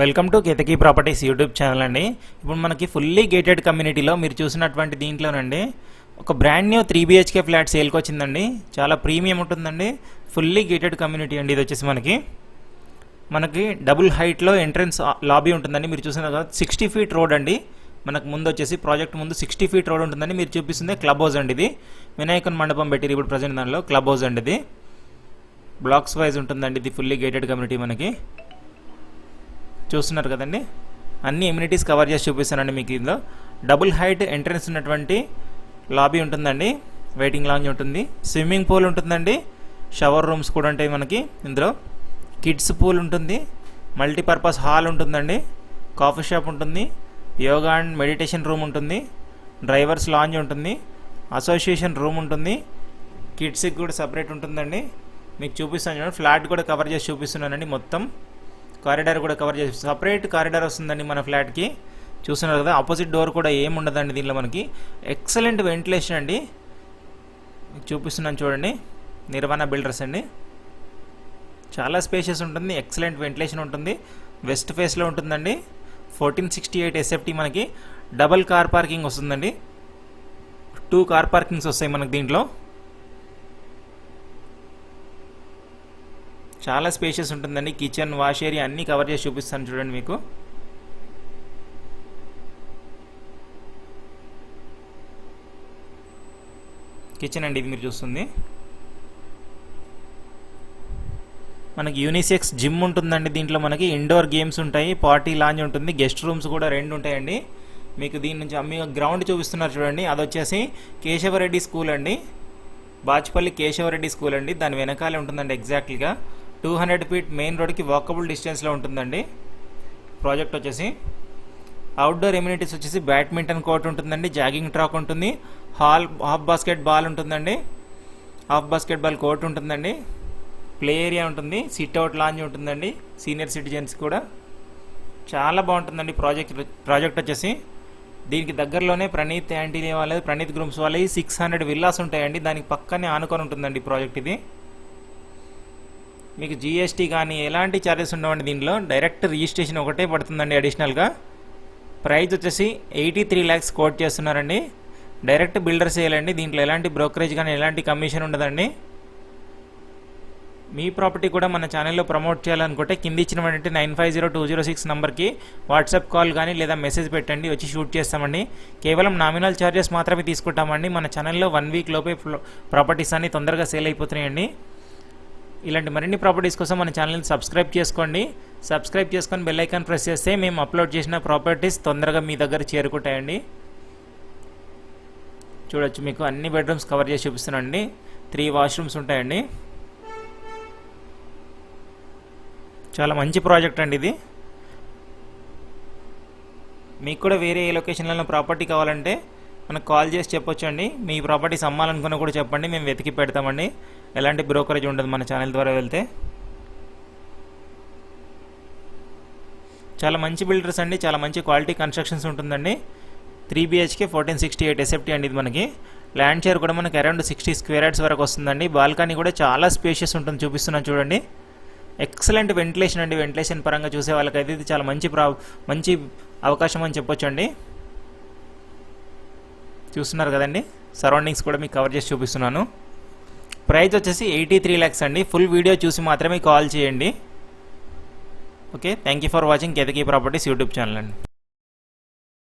Welcome to Ketaki properties YouTube channel అండి. ఇప్పుడు మనకి ఫుల్లీ గేటెడ్ కమ్యూనిటీలో మీరు చూసినటువంటి దీంట్లోనండి ఒక brand new three BHK flat సేల్కి వచ్చిందండి. చాలా ప్రీమియం ఉంటుందండి. ఫుల్లీ గేటెడ్ కమ్యూనిటీ అండి ఇది వచ్చేసి మనకి. మనకి డబుల్ హైట్లో ఎంట్రన్స్ లాబీ ఉంటుందండి. మీరు చూసిన కదా సిక్స్టీ ఫీట్ రోడ్ అండి. మనకు ముందు వచ్చేసి ప్రాజెక్ట్ ముందు సిక్స్టీ ఫీట్ రోడ్ ఉంటుందండి. మీరు చూపిస్తుంది క్లబ్ హౌస్ అండి ఇది. వినాయకన్ మండపం పెట్టిరు ఇప్పుడు ప్రజెంట్ దానిలో క్లబ్ హౌస్ అండి ఇది. బ్లాక్స్ వైజ్ ఉంటుందండి ఇది ఫుల్లీ గేటెడ్ కమ్యూనిటీ మనకి. చూస్తున్నారు కదండి? అన్ని ఎమ్యూనిటీస్ కవర్ చేసి చూపిస్తానండి మీకు ఇందులో. డబుల్ హైట్ ఎంట్రన్స్ ఉన్నటువంటి లాబీ ఉంటుందండి. వెయిటింగ్ లాంజ్ ఉంటుంది. స్విమ్మింగ్ పూల్ ఉంటుందండి. షవర్ రూమ్స్ కూడా ఉంటాయి మనకి ఇందులో. కిడ్స్ పూల్ ఉంటుంది. మల్టీపర్పస్ హాల్ ఉంటుందండి. కాఫీ షాప్ ఉంటుంది. యోగా అండ్ మెడిటేషన్ రూమ్ ఉంటుంది. డ్రైవర్స్ లాంజ్ ఉంటుంది. అసోసియేషన్ రూమ్ ఉంటుంది. కిడ్స్కి కూడా సపరేట్ ఉంటుందండి. మీకు చూపిస్తాను చూడండి. ఫ్లాట్ కూడా కవర్ చేసి చూపిస్తున్నానండి మొత్తం. కారిడార్ కూడా కవర్ చేసి సపరేట్ కారిడార్ వస్తుందండి మన ఫ్లాట్కి. చూస్తున్నారు కదా ఆపోజిట్ డోర్ కూడా ఏం ఉండదండి దీనిలో మనకి. ఎక్సలెంట్ వెంటిలేషన్ అండి. చూపిస్తున్నాను చూడండి. నిర్వాణ బిల్డర్స్ అండి. చాలా స్పేషియస్ ఉంటుంది ఎక్సలెంట్ వెంటిలేషన్ ఉంటుంది. వెస్ట్ ఫేస్లో ఉంటుందండి. ఫోర్టీన్ సిక్స్టీ ఎయిట్ ఎస్ఎఫ్టీ మనకి. డబల్ కార్ పార్కింగ్ వస్తుందండి. టూ కార్ పార్కింగ్స్ వస్తాయి మనకి దీంట్లో. చాలా స్పేషియస్ ఉంటుందండి. కిచెన్ వాష్ ఏరియా అన్నీ కవర్ చేసి చూపిస్తాను చూడండి మీకు. కిచెన్ అండి ఇది మీరు చూస్తుంది. మనకి యూనిసెక్స్ జిమ్ ఉంటుందండి దీంట్లో మనకి. ఇండోర్ గేమ్స్ ఉంటాయి పార్టీ లాంజ్ ఉంటుంది గెస్ట్ రూమ్స్ కూడా రెండు ఉంటాయండి. మీకు దీని నుంచి మీ గ్రౌండ్ చూపిస్తున్నారు చూడండి. అది వచ్చేసి కేశవరెడ్డి స్కూల్ అండి. బాచ్పల్లి కేశవరెడ్డి స్కూల్ అండి. దాని వెనకాలే ఉంటుందండి ఎగ్జాక్ట్లీగా టూ హండ్రెడ్ ఫీట్ మెయిన్ రోడ్కి వాకబుల్ డిస్టెన్స్లో ఉంటుందండి. ప్రాజెక్ట్ వచ్చేసి అవుట్డోర్ ఎమ్యూనిటీస్ వచ్చేసి బ్యాడ్మింటన్ కోర్ట్ ఉంటుందండి జాగింగ్ ట్రాక్ ఉంటుంది హాల్ హాఫ్ బాస్కెట్ బాల్ ఉంటుందండి హాఫ్ బాస్కెట్ బాల్ కోర్ట్ ఉంటుందండి ప్లే ఏరియా ఉంటుంది సిట్ అవుట్ లాంజ్ ఉంటుందండి సీనియర్ సిటిజన్స్ కూడా. చాలా బాగుంటుందండి ప్రాజెక్ట్ ప్రాజెక్ట్ వచ్చేసి. దీనికి దగ్గరలోనే ప్రణీత్ యాంటీ వాళ్ళది ప్రణీత్ గ్రూప్స్ వాళ్ళవి సిక్స్ హండ్రెడ్ విల్లాస్ ఉంటాయండి దానికి పక్కనే ఆనుకొని ఉంటుందండి ప్రాజెక్ట్ ఇది. మీకు జిఎస్టీ కానీ ఎలాంటి ఛార్జెస్ ఉండవండి దీనిలో? డైరెక్ట్ రిజిస్ట్రేషన్ ఒకటే పడుతుందండి అడిషనల్గా ప్రైస్ వచ్చేసి ఎయిటీ త్రీ ల్యాక్స్ కోట్ చేస్తున్నారండి డైరెక్ట్ బిల్డర్ చేయాలండి దీంట్లో ఎలాంటి బ్రోకరేజ్ కానీ ఎలాంటి కమిషన్ ఉండదండి. మీ ప్రాపర్టీ కూడా మన ఛానల్లో ప్రమోట్ చేయాలనుకుంటే కింద ఇచ్చినటువంటి nine five zero two zero six నెంబర్కి వాట్సాప్ కాల్ కానీ లేదా మెసేజ్ పెట్టండి. వచ్చి షూట్ చేస్తామండి. కేవలం నామినల్ ఛార్జెస్ మాత్రమే తీసుకుంటామండి. మన ఛానల్లో వన్ వీక్ లోపే ప్రాపర్టీస్ అన్ని తొందరగా సేల్ అయిపోతున్నాయండి. ఇలాంటి మరిన్ని ప్రాపర్టీస్ కోసం మన ఛానల్ని సబ్స్క్రైబ్ చేసుకోండి. సబ్స్క్రైబ్ చేసుకొని బెల్ ఐకాన్ ప్రెస్ చేస్తే మేము అప్లోడ్ చేసిన ప్రాపర్టీస్ తొందరగా మీ దగ్గర చేరుకుంటాయండి. చూడొచ్చు మీకు అన్ని బెడ్రూమ్స్ కవర్ చేసి చూపిస్తున్నానండి. త్రీ వాష్రూమ్స్ ఉంటాయండి. చాలా మంచి ప్రాజెక్ట్ అండి ఇది. మీకు కూడా వేరే ఏ లొకేషన్లలో ప్రాపర్టీ కావాలంటే మనకు కాల్ చేసి చెప్పొచ్చు అండి మీ ప్రాపర్టీస్ అమ్మాలనుకున్న కూడా చెప్పండి. మేము వెతికి పెడతామండి. ఎలాంటి బ్రోకరేజ్ ఉండదు మన ఛానల్ ద్వారా వెళ్తే. చాలా మంచి బిల్డర్స్ అండి. చాలా మంచి క్వాలిటీ కన్స్ట్రక్షన్స్ ఉంటుందండి. Three BHK fourteen sixty eight SFT అండి ఇది మనకి. ల్యాండ్ షేర్ కూడా మనకి అరౌండ్ సిక్స్టీ స్క్వేర్ యార్డ్స్ వరకు వస్తుందండి. బాల్కనీ కూడా చాలా స్పేషియస్ ఉంటుంది చూపిస్తున్నాను చూడండి. ఎక్సలెంట్ వెంటిలేషన్ అండి. వెంటిలేషన్ పరంగా చూసే వాళ్ళకైతే ఇది చాలా మంచి ప్రా మంచి అవకాశం అని చెప్పొచ్చు అండి చూస్తున్నారు కదండి. సరౌండింగ్స్ కూడా మీకు కవర్ చేసి చూపిస్తున్నాను. ప్రైస్ వచ్చేసి ఎయిటీ త్రీ ల్యాక్స్ అండి. ఫుల్ వీడియో చూసి మాత్రమే కాల్ చేయండి. Okay thank you for watching Ketaki properties YouTube channel అండి.